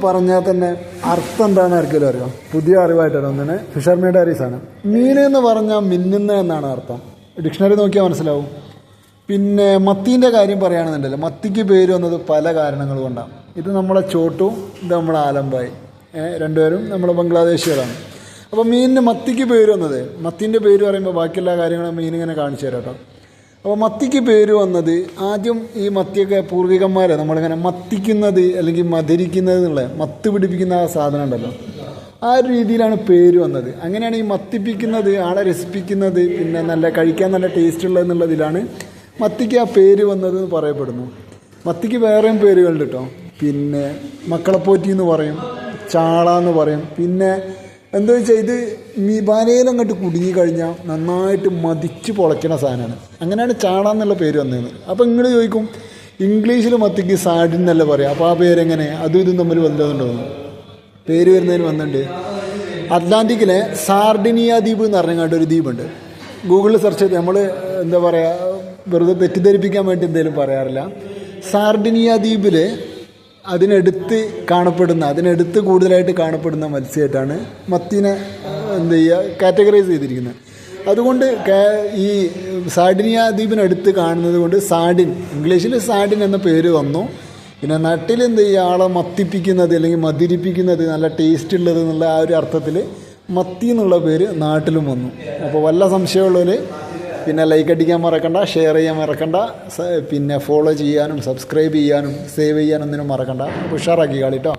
പറഞ്ഞാൽ തന്നെ അർത്ഥം എന്താണെന്ന് ആർക്കെങ്കിലും അറിയാം? പുതിയ അറിവായിട്ടാണ് ഒന്നിന്. ഫിഷർമി ആണ് മീൻ എന്ന് പറഞ്ഞാൽ മിന്നുന്ന എന്നാണ് അർത്ഥം. ഡിക്ഷണറി നോക്കിയാൽ മനസ്സിലാവും. പിന്നെ മത്തീന്റെ കാര്യം പറയുകയാണെന്നുണ്ടല്ലോ. മത്തിക്ക് പേര് വന്നത് പല കാരണങ്ങൾ കൊണ്ടാണ്. ഇത് നമ്മളെ ചോട്ടു ഇത് നമ്മളെ ആലമ്പായി. രണ്ടുപേരും നമ്മളെ ബംഗ്ലാദേശികളാണ്. അപ്പോൾ മീനിന് മത്തിക്ക് പേര് വന്നത്. മത്തീന്റെ പേര് പറയുമ്പോൾ ബാക്കിയെല്ലാ കാര്യങ്ങളും മീൻ ഇങ്ങനെ കാണിച്ചു തരാം കേട്ടോ. അപ്പോൾ മത്തിക്ക് പേര് വന്നത് ആദ്യം ഈ മത്തിയൊക്കെ പൂർവികന്മാരെ. നമ്മളിങ്ങനെ മത്തിക്കുന്നത് അല്ലെങ്കിൽ മധരിക്കുന്നത് എന്നുള്ള മത്ത് പിടിപ്പിക്കുന്ന ആ സാധനം ഉണ്ടല്ലോ. ആ ഒരു രീതിയിലാണ് പേര് വന്നത്. അങ്ങനെയാണ് ഈ മത്തിപ്പിക്കുന്നത് ആളെ രസിപ്പിക്കുന്നത് പിന്നെ നല്ല കഴിക്കാൻ നല്ല ടേസ്റ്റ് ഉള്ളത് എന്നുള്ളതിലാണ് മത്തിക്ക് ആ പേര് വന്നത് എന്ന് പറയപ്പെടുന്നു. മത്തിക്ക് വേറെയും പേരുകളുണ്ട് കേട്ടോ പിന്നെ മക്കളപ്പോറ്റി എന്ന് പറയും ചാള എന്ന് പറയും. പിന്നെ എന്താ വെച്ചാൽ ഇത് മീ വലയിൽ അങ്ങോട്ട് കുടുങ്ങി കഴിഞ്ഞാൽ നന്നായിട്ട് മതിച്ച് പൊളയ്ക്കണ സാധനമാണ് അങ്ങനെയാണ് ചാള എന്നുള്ള പേര് വന്നത് അപ്പോൾ നിങ്ങൾ ചോദിക്കും ഇംഗ്ലീഷിൽ മത്തിക്ക് സാഡിൻ എന്നല്ല പറയാം? അപ്പോൾ ആ പേരെങ്ങനെ? അതും ഇതും തമ്മിൽ വല്ലതുണ്ടോ പേര് വരുന്നതിന് വന്നിട്ടുണ്ട് അറ്റ്ലാന്റിക്കിലെ സാർഡിനിയ ദ്വീപ് എന്ന് പറഞ്ഞങ്ങാണ്ട് ഒരു ദ്വീപുണ്ട്. ഗൂഗിളിൽ സെർച്ച് ചെയ്ത് നമ്മൾ എന്താ പറയുക വെറുതെ തെറ്റിദ്ധരിപ്പിക്കാൻ വേണ്ടി എന്തെങ്കിലും പറയാറില്ല. സാർഡിനിയ ദ്വീപിൽ അതിനടുത്ത് കാണപ്പെടുന്ന അതിനടുത്ത് കൂടുതലായിട്ട് കാണപ്പെടുന്ന മത്സ്യമായിട്ടാണ് മത്തിനെ എന്ത് ചെയ്യുക കാറ്റഗറൈസ് ചെയ്തിരിക്കുന്നത്. അതുകൊണ്ട് ഈ സാഡിനിയ ദ്വീപിനടുത്ത് കാണുന്നത് കൊണ്ട് സാഡിൻ ഇംഗ്ലീഷിൽ സാഡിൻ എന്ന പേര് വന്നു. പിന്നെ നട്ടിൽ എന്ത് ചെയ്യുക ആളെ മത്തിപ്പിക്കുന്നത് അല്ലെങ്കിൽ മതിരിപ്പിക്കുന്നത് നല്ല ടേസ്റ്റ് ഉള്ളത് എന്നുള്ള ആ ഒരു അർത്ഥത്തിൽ മത്തി എന്നുള്ള പേര് നാട്ടിലും വന്നു. അപ്പോൾ വല്ല സംശയമുള്ളവർ പിന്നെ ലൈക്ക് അടിക്കാൻ മറക്കണ്ട ഷെയർ ചെയ്യാൻ മറക്കണ്ട പിന്നെ ഫോളോ ചെയ്യാനും സബ്സ്ക്രൈബ് ചെയ്യാനും സേവ് ചെയ്യാനൊന്നിനും മറക്കണ്ട. ഉഷാറാക്കി കളിട്ടോ